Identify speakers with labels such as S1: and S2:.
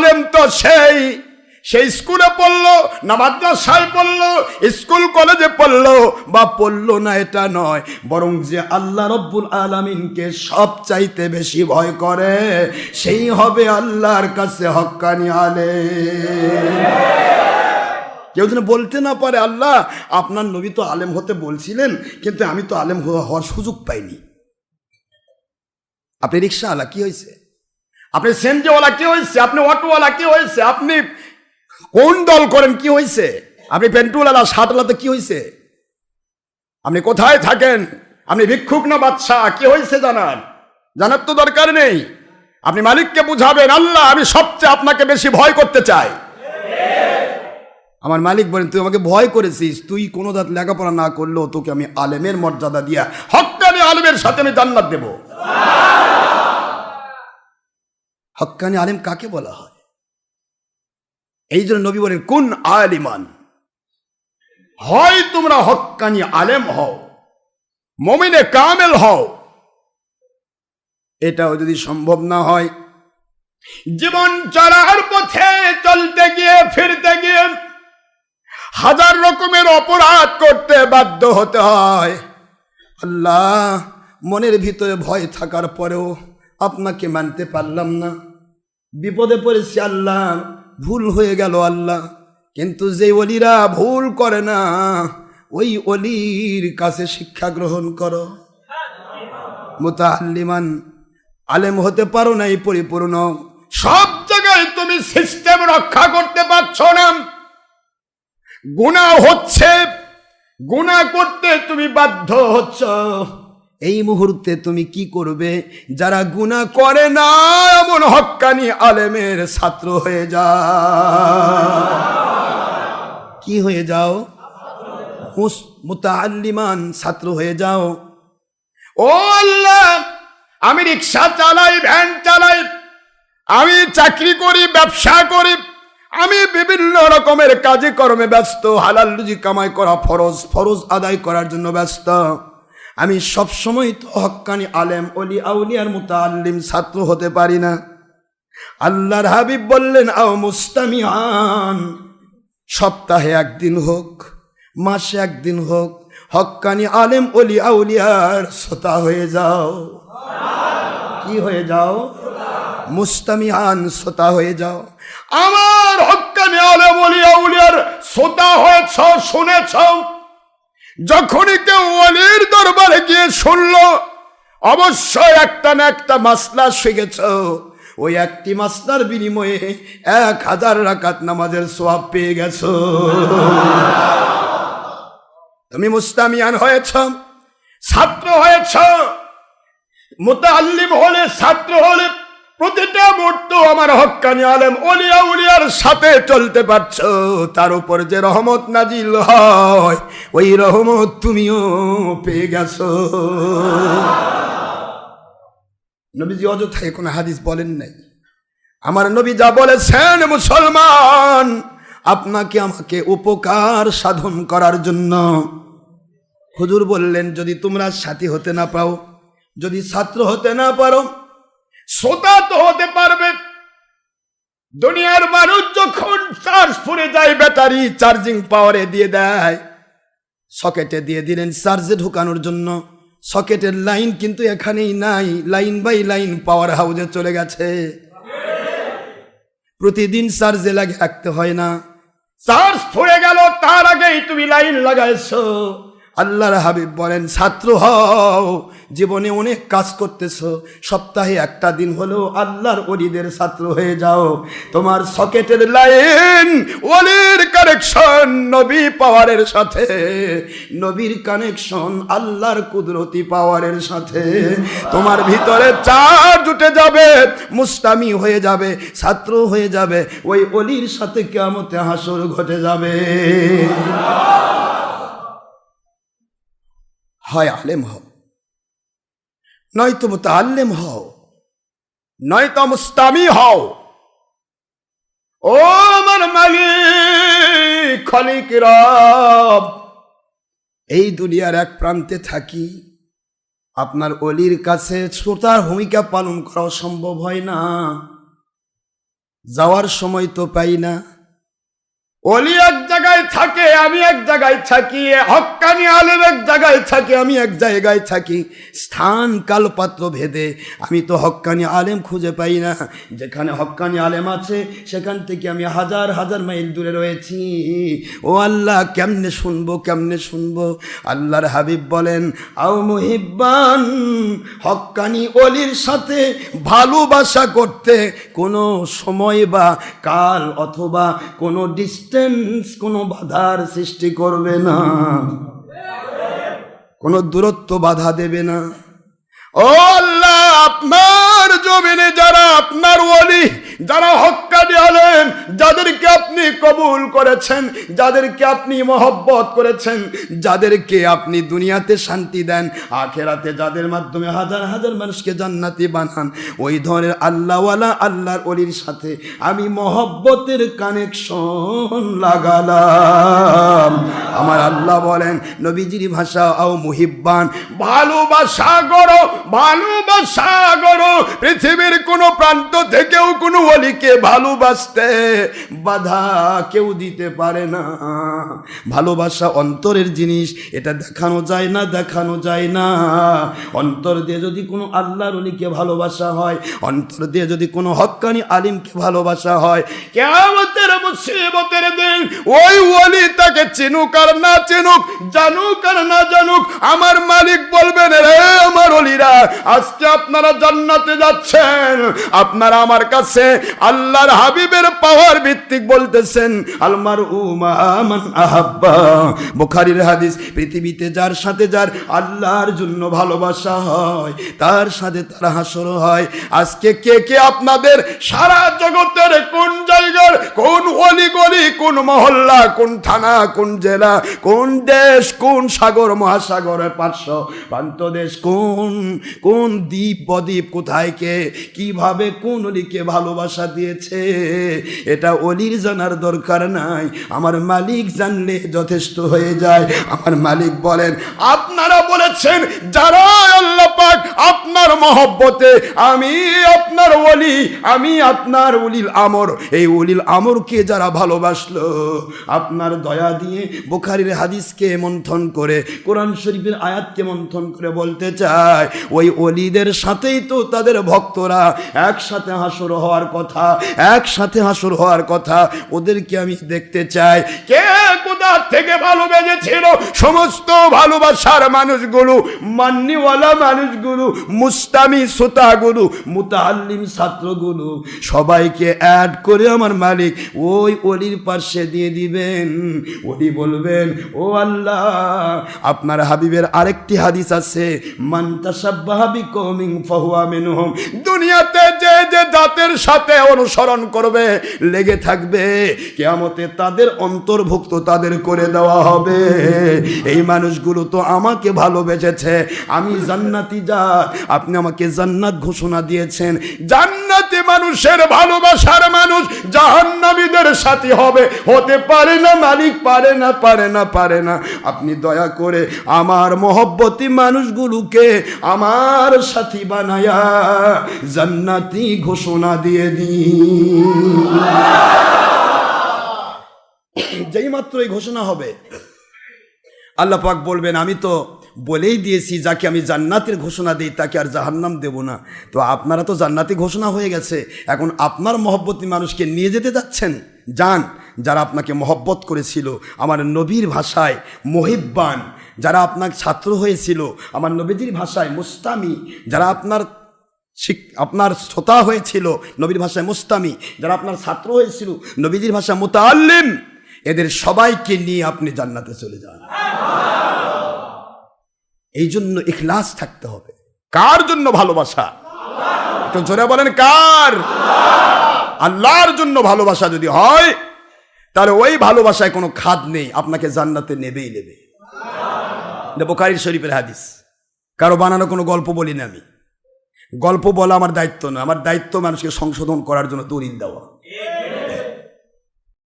S1: আলেম তো সেই। সেই স্কুলে পড়ল, না মাদ্রাসায় পড়ল, স্কুল কলেজে পড়ল। বা পড়ল না, এটা নয়। বরং যে আল্লাহ রব্বুল আলমিনকে সব চাইতে বেশি ভয় করে, সেই হবে আল্লাহর কাছে হক্কানি আলে কেউ যেন বলতে না পারে, আল্লাহ, আপনার নবী তো আলেম হতে বলছিলেন, কিন্তু আমি তো আলেম হওয়ার সুযোগ পাইনি। আপনি রিক্সাওয়ালা, কি হয়েছে? আপনি সেনজিওয়ালা কি হয়েছে? আপনি অটোওয়ালা কি হয়েছে? আপনি কোন দল করেন? কি হয়েছে? আপনি পেন্টুওয়ালা শার্টওয়ালাতে কি হয়েছে? আপনি কোথায় থাকেন? আপনি ভিক্ষুক না বাচ্চা কি হয়েছে জানার জানার তো দরকার নেই। আপনি মালিককে বুঝাবেন, আল্লাহ, আমি সবচেয়ে আপনাকে বেশি ভয় করতে চাই। আমার মালিক বলেন, তুই আমাকে ভয় করেছিস। তুই কোনো দাঁত লেখাপড়া না করলেও তোকে আমি আলেমের মর্যাদা দিয়া হক্কানি আলেমের সাথে আমি জান্নাত দেব। হক্কানি আলেম কাকে বলা হয়? এই জন্য নবী বলেন, কোন আলিমান? হয় তোমরা হক্কানি আলেম হও, মমিনে কামেল হও। এটাও যদি সম্ভব না হয়, জীবন চলার পথে চলতে গিয়ে, ফিরতে গিয়ে হাজার রকমের অপরাধ করতে বাধ্য হতে হয়। আল্লাহ, মনের ভিতরে ভয় থাকার পরেও আপনাকে মানতে পারলাম না। বিপদে পড়েছি আল্লাহ, ভুল হয়ে গেল আল্লাহ। কিন্তু যে অলিরা ভুল করে না, ওই অলির কাছে শিক্ষা গ্রহণ করো। মোতাহাল্লিমান আলেম হতে পারো না এই পরিপূর্ণ। সব জায়গায় তুমি সিস্টেম রক্ষা করতে পারছ না। গুণা হচ্ছে গুণা করতে তুমি বাধ্য হচ্ছ। এই মুহূর্তে তুমি কি করবে? যারা গুণা করে না, এমন হক্কানি আলেমের ছাত্র হয়ে যা। কি হয়ে যাও? মুতাল্লিমান ছাত্র হয়ে যাও। ও আল্লাহ, আমি রিক্সা চালাই, ভ্যান চালাই, আমি চাকরি করি, ব্যবসা করি, আমি বিভিন্ন রকমের কাজে কর্মে ব্যস্ত, হালাল রুজি কামাই করা ফরজ ফরজ আদায় করার জন্য ব্যস্ত। আমি সবসময় তো হক্কানি আলেম, অলি, আউলিয়ার মতো আল্লিম ছাত্র হতে পারি না। আল্লাহর হাবিব বললেন, আও মুস্তামিয়ান, সপ্তাহে একদিন হোক, মাসে একদিন হোক, হক্কানি আলেম, অলি, আউলিয়ার শ্রোতা হয়ে যাও। কি হয়ে যাও? মুস্তামিয়ান শ্রোতা হয়ে যাও। আমার হক্কানি আলেম, অলি, আউলিয়ার শ্রোতা হয়েছ, শুনেছ যখনই কেউ অলির দরবারে গিয়ে শুনল, অবশ্যই একটা না একটা মাসলা শিখেছ। ওই একটি মাসলার বিনিময়ে এক হাজার রাকাত নামাজের সোয়াব পেয়ে গেছো। তুমি মুস্তামিয়ান হয়েছ, ছাত্র হয়েছ। মোতাল্লিম হলে ছাত্র হলে প্রতিটা মুহূর্ত আমার হক্কানি আলেম অলিয়া উলিয়ার সাথে চলতে পারছ। তার উপর যে রহমত নাজিল হয়, ওই রহমত তুমিও পেয়ে গেছো। নবীজি অযথায় কোনো হাদিস বলেন নাই। আমার নবী যা বলেছেন, মুসলমান, আপনাকে আমাকে উপকার সাধন করার জন্য। হুজুর বললেন, যদি তোমরা সাথী হতে না পাও, যদি ছাত্র হতে না পারো শ্রোতা তো হতে পারবে। দুনিয়ার মানুষ যখন চার্জ ফুরে যায়, ব্যাটারি চার্জিং পাওয়ারে দিয়ে দেয়। সকেটে দিয়ে দিলেন চার্জে ঢুকানোর জন্য। সকেটের লাইন কিন্তু এখানেই নাই, লাইন বাই লাইন পাওয়ার হাউজে চলে গেছে। প্রতিদিন চার্জে লাগে রাখতে হয় না। চার্জ ফুরে গেল, তার আগেই তুমি লাইন লাগাইছো। আল্লাহর হাবিব বলেন, ছাত্র হও, জীবনে অনেক কাজ করতেছ, সপ্তাহে একটা দিন হলো আল্লাহর অলিদের ছাত্র হয়ে যাও। তোমার সকেটের লাইন অলির কানেকশন নবী পাওয়ারের সাথে, নবীর কানেকশন আল্লাহর কুদরতি পাওয়ারের সাথে। তোমার ভিতরে চার্জ উঠে যাবে, মুস্তামি হয়ে যাবে, ছাত্র হয়ে যাবে, ওই অলির সাথে কেমতে হাসর ঘটে যাবে। হয় আলেম হও। নয়তো মুতাল্লেম হও, নয়তো মুস্তামি হও। ও আমার মালিক, খলিক রব, এই দুনিয়ার এক প্রান্তে থাকি, আপনার অলির কাছে শ্রোতার ভূমিকা পালন করা সম্ভব হয় না। যাওয়ার সময় তো পাই না। অলি এক থাকে, আমি এক জায়গায় থাকি হক্কানি আলেম এক জায়গায় থাকে, আমি এক জায়গায় থাকি। স্থান কালপাত্র ভেদে, আমি তো হক্কানি আলেম খুঁজে পাই না। যেখানে হক্কানি আলেম আছে, সেখান থেকে আমি হাজার হাজার মাইল দূরে রয়েছি। ও আল্লাহ, কেমনে শুনব কেমনে শুনব? আল্লাহর হাবিব বলেন, আও মুহিব্বান, হক্কানি অলির সাথে ভালোবাসা করতে কোনো সময় বা কাল অথবা কোনো ডিস্টেন্স কোনো বাধার সৃষ্টি করবে না। কোনো দূরত্ব বাধা দেবে না। ও আল্লাহ, আপনার জমিনে যারা আপনার ওলি, যারা আলেন যাদেরকে আপনি কবুল করেছেন, যাদেরকে আপনি মহব্বত করেছেন, যাদেরকে আপনি দুনিয়াতে শান্তি দেন, আখেরাতে যাদের মাধ্যমে হাজার হাজার মানুষকে জান্নাতি বানান, ওই ধরনের আল্লাহওয়ালা আল্লাহর অলির সাথে আমি মহব্বতের কানেকশন লাগালাম। আমার আল্লাহ বলেন, নবীজির ভাষা, আও মুহিব্বান, ভালোবাসা করো ভালোবাসা করো, পৃথিবীর কোনো প্রান্ত থেকেও কোনো অলিকে ভালোবাসতে বাধা কেউ দিতে পারে না। ভালোবাসা অন্তরের জিনিস, এটা দেখানো যায় না, দেখানো যায় না। অন্তর দিয়ে যদি কোনো আল্লাহর অলিকে ভালোবাসা হয়, অন্তর দিয়ে যদি কোনো হক্কানি আলিমকে ভালোবাসা হয় কেমতের মুসিবতের দিন ওই ওলি তাকে চিনুক আর না চিনুক, জানুক আর না জানুক, আমার মালিক বলবেন, রে আমার অলিরা, আজকে আপনারা জান্নাতে যাচ্ছেন। আপনারা আমার কাছে আল্লাহর হাবিবের পাওয়ার ভিত্তিক বলতেছেন আলমার উমান আহাব্বা। বুখারীর হাদিস, পৃথিবীতে যার সাথে যার আল্লাহর জন্য ভালোবাসা হয়, তার সাথে তার হাসর হয়। আজকে কে কে আপনাদের সারা জগতের কোন জায়গার, কোন অলি গলি কোন মহল্লা, কোন থানা, কোন জেলা, কোন দেশ, কোন সাগর, মহাসাগরের পার্শ্ব প্রান্ত দেশ, কোন কোন দ্বীপ, বদ্বীপ কোথায় কে, কীভাবে কোন অলিকে ভালোবাসা দিয়েছে? এটা অলির জানার দরকার নাই। আমার মালিক জানলে যথেষ্ট হয়ে যায়। আমার মালিক বলেন, আপনারা বলেছেন যারা আল্লাহ পাক আপনার মহব্বতে, আমি আপনার ওলি, আমি আপনার উলিল আমর। এই উলিল আমরকে যারা ভালোবাসলো? আপনার দয়া দিয়ে বুখারির হাদিসকে মন্থন করে, কোরআন শরীফের আয়াতকে মন্থন করে বলতে চায়, ওই অলিদের সাথেই তো তাদের ভক্তরা একসাথে হাসর হওয়ার কথা একসাথে হাসুর হওয়ার কথা ওদেরকে আমি দেখতে চাই। কে কোথা থেকে ভালোবেসেছিল সমস্ত ভালোবাসার মানুষগুলো, মান্যওয়ালা মানুষগুলো, মুস্তামি শ্রোতাগুলো, মুতাহাল্লিম ছাত্রগুলো, সবাইকে অ্যাড করে আমার মালিক, ওই অলির পাশে দিয়ে দিবেন। ওলি বলবেন, ও আল্লাহ, আপনার হাবিবের আরেকটি হাদিস আছে মান্তাসাব্বাহাবি কমিং ফাহুয়া দুনিয়াতে যে যে জাতের সাথে অনুসরণ করবে, লেগে থাকবে, কেয়ামতে তাদের অন্তর্ভুক্ত তাদের করে দেওয়া হবে। এই মানুষগুলো তো আমাকে ভালোবেসেছে। আমি জান্নাতি জাত। আপনি আমাকে জান্নাত ঘোষণা দিয়েছেন। জান্নাতি মানুষের ভালোবাসার মানুষ জাহান্নামীদের সাথী হবে। হতে পারে না মালিক, পারে না পারে না পারে না। আপনি দয়া করে আমার মহব্বতী মানুষগুলোকে আমার সাথী বানায়া জান্নাতি ঘোষণা দিয়ে দিন। যেই মাত্র এই ঘোষণা হবে। আল্লাহ পাক বলবেন, আমি তো বলেই দিয়েছি, যাকে আমি জান্নাতের ঘোষণা দিই, তাকে আর জাহান্নাম দেব না। তো আপনারা তো জান্নাতি ঘোষণা হয়ে গেছে। এখন আপনার মহব্বতী মানুষকে নিয়ে যেতে যাচ্ছেন? যান, যারা আপনাকে মহব্বত করেছিল, আমার নবীর ভাষায় মহিব্বান, যারা আপনার ছাত্র হয়েছিল, আমার নবীজির ভাষায় মুস্তামি, যারা আপনার আপনার শ্রোতা হয়েছিল, নবীর ভাষায় মুস্তামি, যারা আপনার ছাত্র হয়েছিল, নবীজির ভাষা মোতাল্লিম এদের সবাইকে নিয়ে আপনি জান্নাতে চলে যান। এই জন্য ইখলাস থাকতে হবে। কার জন্য ভালোবাসা? একটু জোরে বলেন, কার? আল্লাহর জন্য ভালোবাসা যদি হয়, তাহলে ওই ভালোবাসায় কোনো খাদ নেই, আপনাকে জান্নাতে নেবেই নেবে। বোকারির শরীফের হাদিস। কারও বানানো কোনো গল্প বলি না আমি। গল্প বলা আমার দায়িত্ব না, আমার দায়িত্ব মানুষকে সংশোধন করার জন্য দলিল দেওয়া।